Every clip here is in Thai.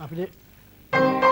อ่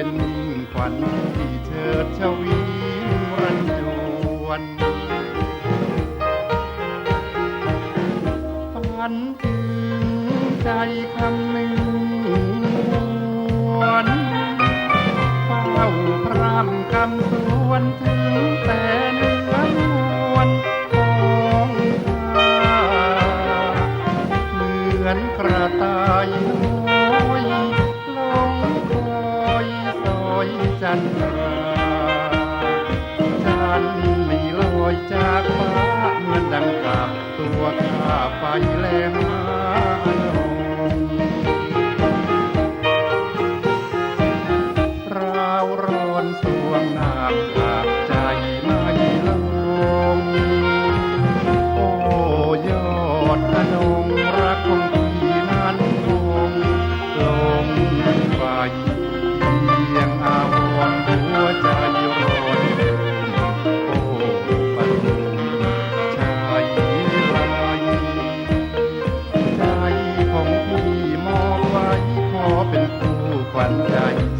เป็นมิ่งขวัญที่เชิดชวีรันจวนฝันถึงใจคำหนึ่งวนเฝ้าพรำคำสวนเธ อยจันทราฉันไม่ลอยจากฟ้าเหมือนดังกลับตัวข้าไปแล้ว ขวัญใจชื่นใจ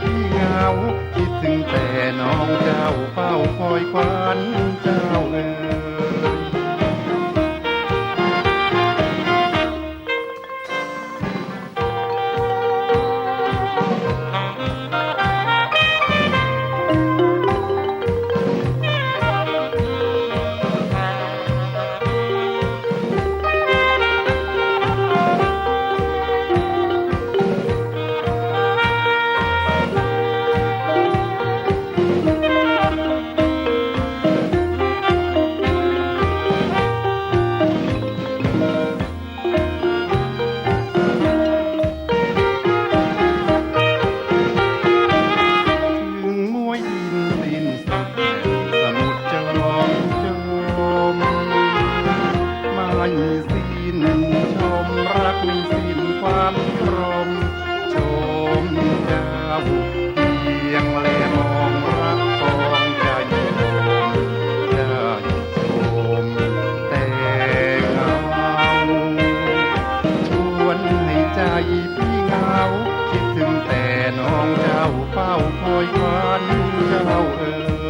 พี่เหงาคิดถึงแต่น้องเจ้าเฝ้าคอยควันเจ้าเอ๋ย เจ้าเพียงแลมองรักปองใจผมได้ชมแต่เงาชวนให้ใจพี่เหงาคิดถึงแต่น้องเจ้าเฝ้าคอยควันเจ้าเอ๋ย